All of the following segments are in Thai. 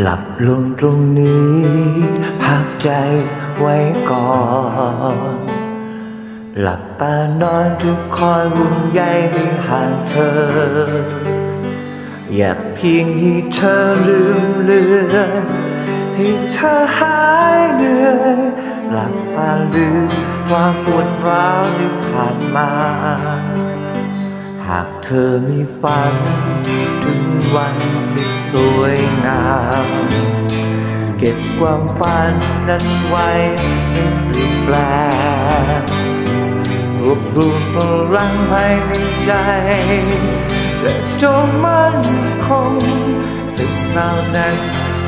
หลับลงตรงนี้พักใจไว้ก่อน หลับตานอนทุกคอยวุ่นใยไม่ห่างเธอ อยากเพียงให้เธอลืมเลือนให้เธอหายเหนื่อยหลับตาลืมความปวดร้าวที่ผ่านมา หากเธอมีฝันถึง วันที่สวยงาม เก็บความฝันนั้นไว้ให้เปลี่ยนแปลงรวบรวมพลังภายในใจ และจงมั่นคงสิ่งเหล่านั้น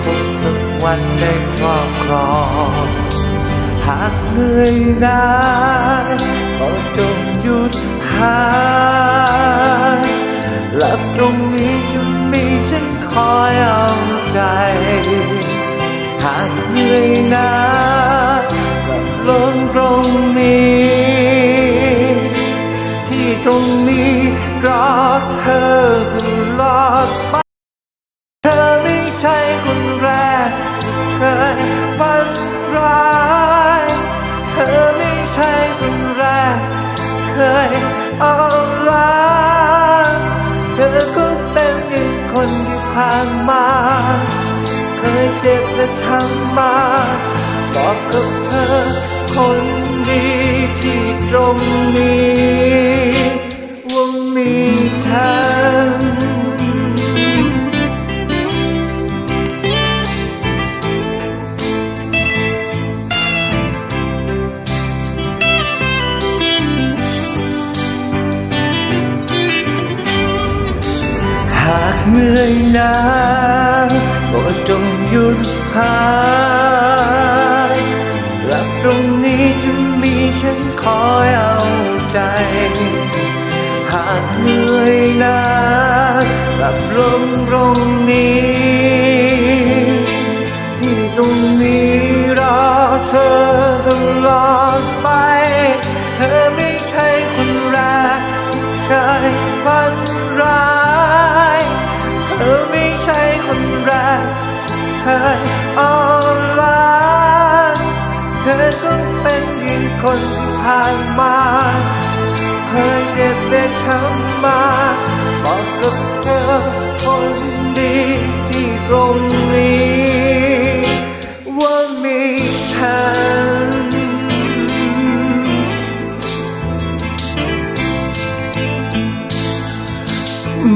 คงสักวันได้ครอบครองหากเหนื่อยนานก็จงหยุดหาย หลับตรงนี้จะมีฉันคอยเอาใจ หากเหนื่อยนานกลับลงตรงนี้ ที่ตรงนี้รอเธอตลอดไปเธอไม่ใช่คนแรกเคยฝันร้ายเธอไม่ใช่คนแรกเคยเอา ผ่านมา เคยเจ็บและทำมาบอกกับเธอคนดีที่ตรงนี้ เหนื่อยนานก็จงหยุดหายหลับตรงนี้จะมีฉันคอยเอาใจ หากเหนื่อยนานหลับลงตรงนี้ ที่ตรงนี้รอเธอตลอดไป เธอไม่ใช่คนแรกที่เคยฝันร้าย ธอก็เป็นเพียงคนที่ผ่านมาเคยเจ็บได้ทำมาบอกกับเธอคนดีที่ตรงนี้ ว่ามีฉัน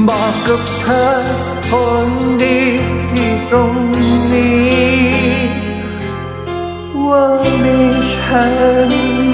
บอกกับเธอคนดีที่ตรงนี้ ว่ามีฉัน